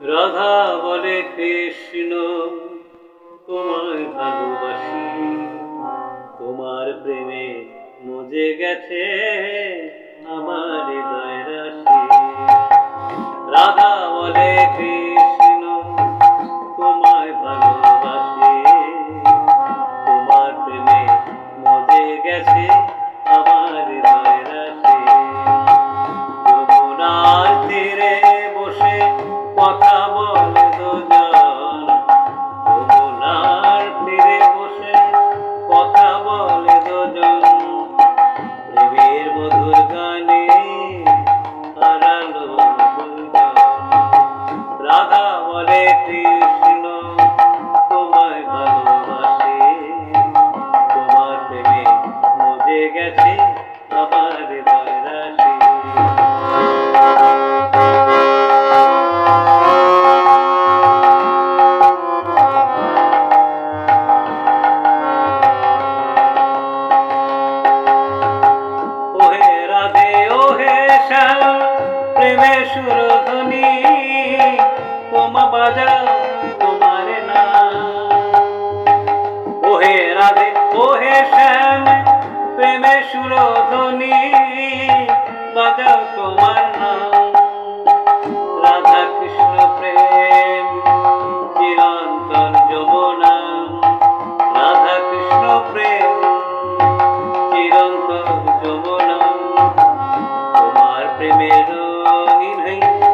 রাধা বলে কৃষ্ণ তোমায় ভালোবাসি, তোমার প্রেমে মজে গেছে আমার হৃদয় রাশি। রাধা বলে কৃষ্ণ, তোমায় ভালোবাসি, তোমার প্রেমে মজে গেছে আমার হৃদয় রাশি। বসে কথা বলে দুজন। তীরে বসে কথা বলে দুজন। প্রেমের মধুর গানে রাধা বলে কৃষ্ণ ওহে শ্যাম প্রেমে সুরধ্বনি তোমা বাজা তোমার না। ওহে রাধে ওহে শ্যাম প্রেমে সুরধ্বনি नहीं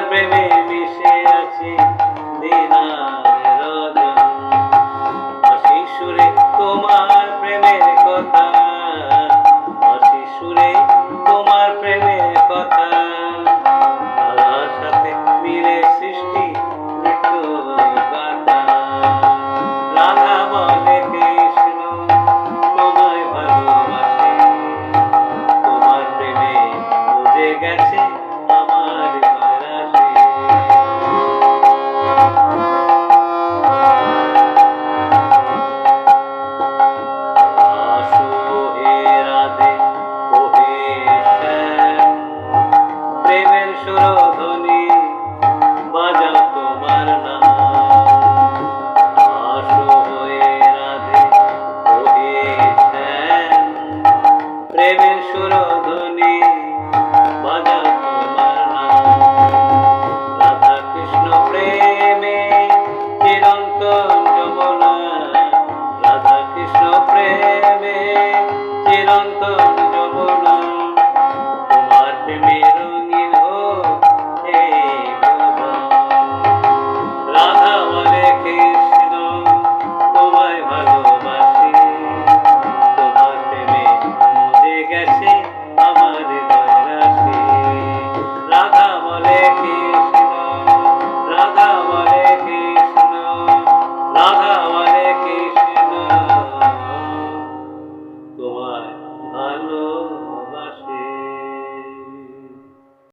প্রেমে মিশে আছি দিন আর রজন অশিশুরে তোমার প্রেমে চিরন্তন যমনা। তোমার প্রেমে